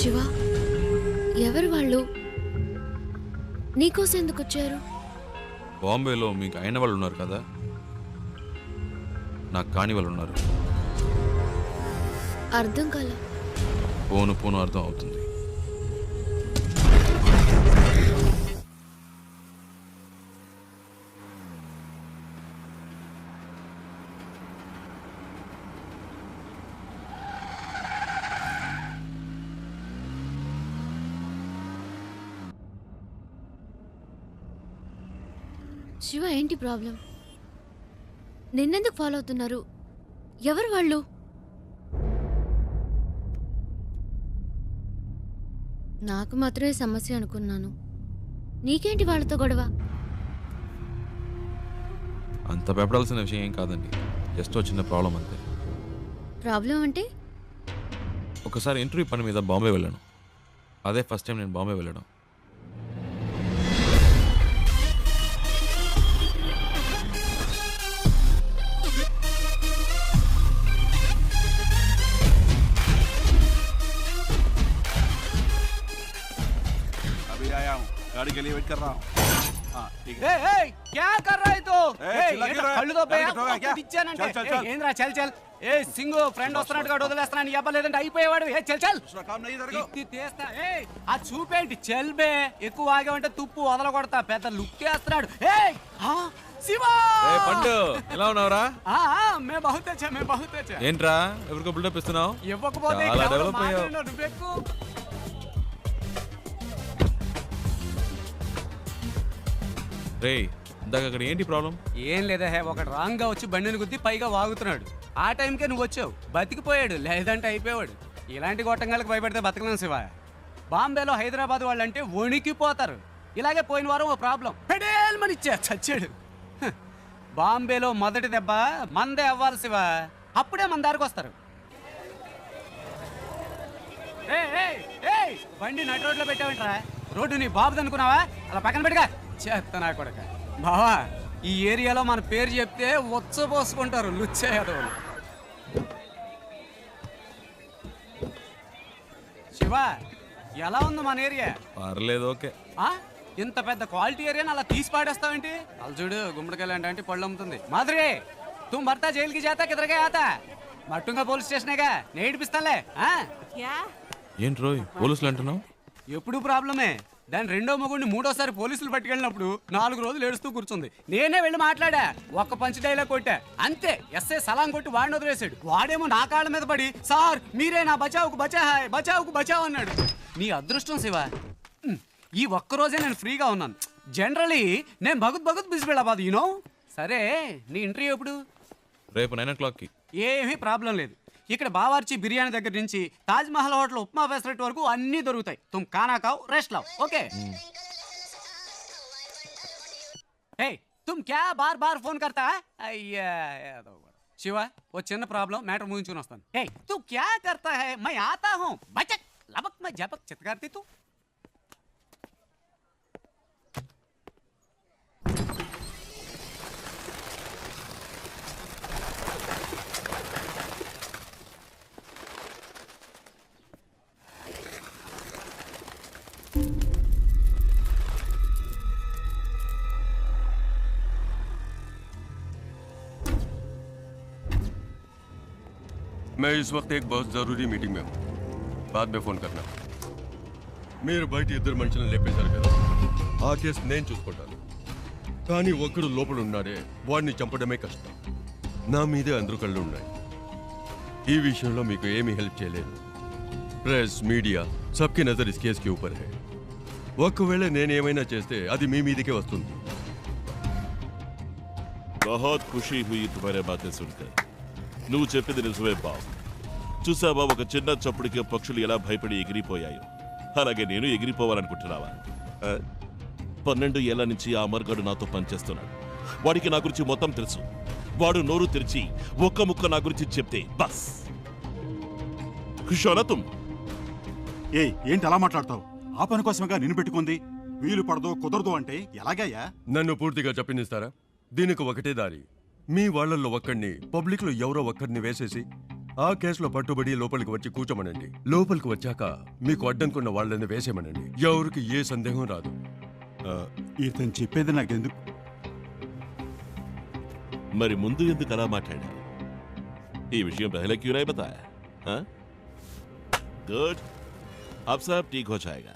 శివ ఎవరు వాళ్ళు? నీకోసం ఎందుకు వచ్చారు? బాంబేలో మీకు అయిన వాళ్ళు ఉన్నారు కదా? నాకు కాని వాళ్ళు ఉన్నారు. అర్థం కాల. పోను పోను అర్థం అవుతుంది. శివ ఏంటి ప్రాబ్లం? నిన్నెందుకు ఫాలో అవుతున్నారు? ఎవరు వాళ్ళు? నాకు మాత్రమే సమస్య అనుకున్నాను. నీకేంటి వాళ్ళతో గొడవ? అంత భయపడాల్సిన విషయం ఏం కాదండి. జస్ట్ చిన్న ప్రాబ్లం అంతే. ప్రాబ్లం అంటే? ఒకసారి ఇంటర్వ్యూ పని మీద బాంబే వెళ్ళాను. అదే ఫస్ట్ టైం నేను బాంబే వెళ్ళడం. गाड़ी के लिए वेट कर रहा हूँ हाँ ठीक है ए, ए, क्या कर रहा है तू ఏ, ఏ, చిల్లా ఏంట్రా, గిర్రా? కళ్ళు దొబ్బే, గాలి గిర్రా, క్యా? ఇచ్చానంటే చల్, చల్, ఏ, చల్. ఏంద్రా చల్ చల్ ఏ సింగు ఫ్రెండ్ వస్తున్నట్టుగా వదిలేస్తున్నాను ఇవ్వలేదంటే అయిపోయేవాడు ఏ చల్ చల్ दूसरा काम नहीं इधर को తిత్తి తీస్తా ఏ ఆ చూపేంటి చెల్బే ఎక్కువ ఆగామంటే తుప్పు వదలగొడతా పెద్ద లుక్ వేస్తున్నాడు ఏ ఆ, శివా ఏ పండు ఎలా ఉన్నావురా ఆ, ఆ, మే బహుత్ అచ్చా మే బహుత్ అచ్చా ఏంట్రా ఎవరికో బిల్డప్ ఇస్తున్నావు ఇవ్వకపోతే చాలా ఇక్కడ ఎవరో డెవలప్ అయ్యావు రే ఇందాక అక్కడ ఏంటి ప్రాబ్లం? ఏం లేదా హే ఒకడు రాంగ్గా వచ్చి బండిని గుద్ది పైగా వాగుతున్నాడు. ఆ టైంకే నువ్వు వచ్చావు. బతికిపోయాడు లేదంటే అయిపోయాడు ఇలాంటి గొట్టంగాలకు భయపడితే బతకలేం శివ. బాంబేలో హైదరాబాద్ వాళ్ళంటే వణికిపోతారు. ఇలాగే పోయిన వారం ఓ ప్రాబ్లం. పెడేల్మని ఇచ్చా చచ్చాడు. బాంబేలో మొదటి దెబ్బ మందే అవ్వాలి శివ. అప్పుడే మన దారికి వస్తారు. ఏయ్, బండి నటు రోడ్లో పెట్టావంటరా. రోడ్డు నీ బాబుది అనుకున్నావా? అలా పక్కన పెట్టుగా చేస్తా నా కొడక. బావా ఈ ఏరియాలో మన పేరు చెప్తే ఉచ్చపోసుకుంటారు లుచ్చే యాదవులు. శివ ఎలా ఉంది మన ఏరియా? పర్లేదు ఓకే. ఆ? ఇంత పెద్ద క్వాలిటీ ఏరియాని అలా తీసి పాడేస్తావేంటి అలా చూడు గుమ్మడికాయలు అంటే అంటే పళ్ళు అమ్ముతుంది. మాధురి తుమ్ భర్త జైలుకి జాతా కిదరగా ఆతా మట్టుంగా పోలీస్ స్టేషనేగా? నేను ఏడిపిస్తాలే ఆ? ఏంటి రోయ్ పోలీసులు అంటున్నావు? ఎప్పుడు ప్రాబ్లమే? దాని రెండో మొగుడిని మూడోసారి పోలీసులు పట్టుకెళ్ళినప్పుడు నాలుగు రోజులు ఏడుస్తూ కూర్చుంది. నేనే వెళ్ళి మాట్లాడా. ఒక్క పంచ్ డైలాగ్ కొట్టా. అంతే ఎస్ఐ సలాం కొట్టి వాడిని వదిలేశాడు. వాడేమో నా కాళ్ళ మీద పడి సార్ మీరే నా బచావుకు బచా హాయ్ బచావుకు బచావ్ అన్నాడు. నీ అదృష్టం శివ. ఈ ఒక్క రోజే నేను ఫ్రీగా ఉన్నాను. జనరలీ నేను భగత్ భగత్ బిజీ వెళ్ళబాదు యూనో సరే నీ ఇంటర్వ్యూ ఎప్పుడు? రేపు నైన్ ఓ క్లాక్కి. ఏమీ ప్రాబ్లం లేదు. ఇక్కడ బావార్చి బిర్యానీ దగ్గర నుంచి తాజ్ మహల్ హోటల్ ఉప్మా ఫెసిలిటీ వరకు అన్నీ దొరుకుతాయి. తుమ్ కానా కావు రెస్ట్ లావు. ఓకే. ఏ తుమ్ క్యా బార్ బార్ ఫోన్ కర్తా? అయ్యా ఏదో శివ ఓ చిన్న ప్రాబ్లం మ్యాటర్ ముగించుకుని వస్తాను. ఏ తూ క్యా కర్తా హై? మై ఆతా హూ. బచక్ లబక్ మై జబక్ చిత్కార్తి తూ. मैं इस वक्त एक बहुत ज़रूरी मीटिंग में हूँ बाद में ఫోన్ करना మీరు బయట ఇద్దరు మనుషులను లేపేశారు కదా ఆ కేసు నేను చూసుకుంటాను కానీ ఒక్కడు లోపల ఉన్నాడే వాడిని చంపడమే కష్టం నా మీదే అందరూ కళ్ళు ఉన్నాయి ఈ విషయంలో మీకు ఏమీ హెల్ప్ చేయలేదు press media సబ్కి Nazar is case కి ఊపర్ హై ఒకవేళ నేనేమైనా చేస్తే అది మీ మీదకే వస్తుంది बहुत खुशी हुई तुम्हारे बातें सुनकर నువ్వు చెప్పింది నిజమే బాబు. చూసావా ఒక చిన్న చప్పుడికి పక్షులు ఎలా భయపడి ఎగిరిపోయాయో? అలాగే నేను ఎగిరిపోవాలనుకుంటున్నావా? పన్నెండు ఏళ్ళ నుంచి ఆ అమర్గాడు నాతో పనిచేస్తున్నాడు. వాడికి నా గురించి మొత్తం తెలుసు. వాడు నోరు తెరిచి ఒక్క ముక్క నా గురించి చెప్తే బస్. ఏయ్ ఏంటి అలా మాట్లాడతావు? ఆ పని కోసమేగా నిన్ను పెట్టుకుంది? వీలు పడదు కుదరదు అంటే ఎలాగయ్యా? నన్ను పూర్తిగా చెప్పనిస్తారా దీనికి ఒకటే దారి. మీ వాళ్ళల్లో ఒక్కడిని పబ్లిక్లో ఎవరో ఒక్కడిని వేసేసి ఆ కేసులో పట్టుబడి లోపలికి వచ్చి కూర్చోమనండి లోపలికి వచ్చాక మీకు అడ్డంకున్న వాళ్ళని వేసేమనండి ఎవరికి ఏ సందేహం రాదు ఆ, ఇతను చెప్పేది నాకెందుకు మరి ముందు ఎందుకు అలా మాట్లాడా ఈ విషయం पहले क्यों नहीं बताया हाँ? गुड अब सब ठीक हो जाएगा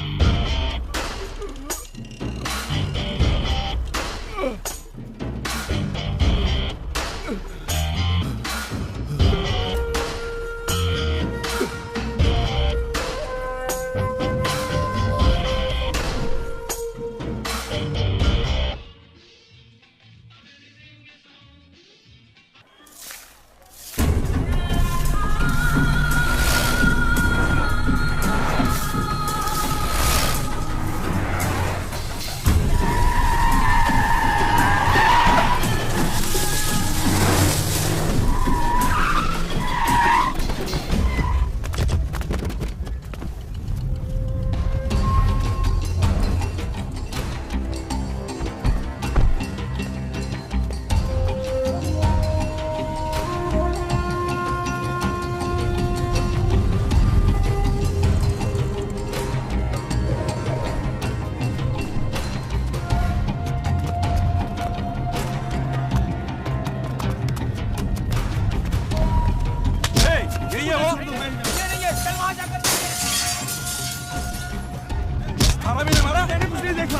मारा भी मारा मैंने कुछ नहीं देखा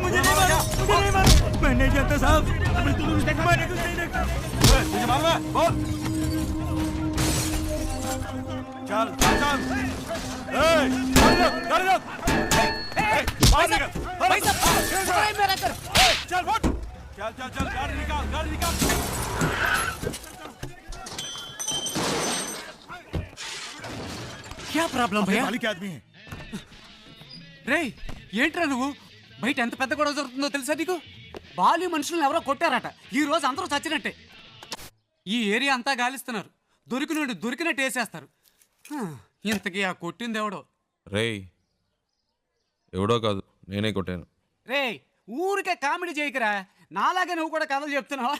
मुझे नहीं मारा मुझे नहीं मारा मैं नहीं जानता साहब मैंने कुछ देखा मैंने कुछ नहीं देखा मुझे मार रहा बोल चल चल चल चल भाई साहब मेरा कर चल चल चल गाड़ी निकाल गाड़ी निकाल క్యా ప్రాబ్లం భయ్యా రేయ్ ఏంట్రా నువ్వు? బయట ఎంత పెద్ద గొడవ జరుగుతుందో తెలుసా నీకు? బాలి మనుషులను ఎవరో కొట్టారట. ఈ రోజు అందరూ చచ్చినట్టే. ఈ ఏరియా అంతా గాలిస్తున్నారు. దొరికినోడు దొరికినట్టు వేసేస్తారు. ఇంతకీ ఆ కొట్టింది ఎవడో? రేయ్ ఎవడో కాదు నేనే కొట్టాను. రేయ్ ఊరికే కామెడీ చేయకురా. నాలాగే నువ్వు కూడా కథలు చెప్తున్నావా?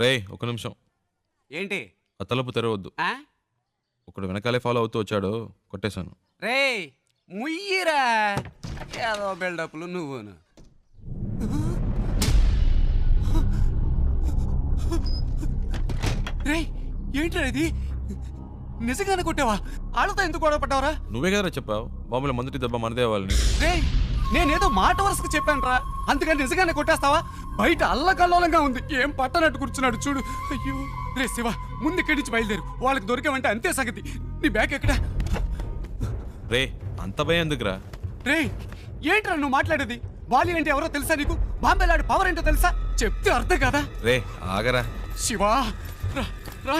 రేయ్ ఒక నిమిషం. ఏంటి? ఆ తలుపు తెరవద్దు. ఆ? ఒకడు వెనకాలే ఫాలో అవుతూ వచ్చాడు కొట్టేశాను. రేయ్ ముయ్యిరా. ఏదో బిల్డప్లు నువ్వును. రేయ్ ఏంట్రా ఇది? నిజంగానే కొట్టావా? వాళ్ళతో ఎందుకు గొడవ పడ్డావరా? నువ్వే కదరా చెప్పావు? బాంబులో మొదటి దెబ్బ మనదే వాళ్ళని. రేయ్ నేనేదో మాట వరుసకు చెప్పానురా. అందుకని నిజంగానే కొట్టేస్తావా? బయట అల్లకల్లోలంగా ఉంది. ఏం పట్టనట్టు కూర్చున్నాడు చూడు. అయ్యో. రే శివ ముందు ఇక్కడి నుంచి బయలుదేరు. వాళ్ళకి దొరికామంటే అంతే సంగతి. నీ బ్యాగ్ ఎక్కడా? రే అంత భయం ఎందుకురా? రేయ్ ఏంట్రా నువ్వు మాట్లాడేది? బాలి అంటే ఎవరో తెలుసా నీకు? బాంబేలాడు పవర్ ఏంటో తెలుసా? చెప్తే అర్థం కదా? రే ఆగరా. శివా రా రా.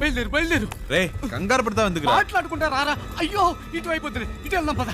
బయలుదేరు బయలుదేరు. రే కంగారు పడతావు ఎందుకు మాట్లాడుకుంటా రారా. అయ్యో ఇటు అయిపోతుంది ఇటు వెళ్దాం పద.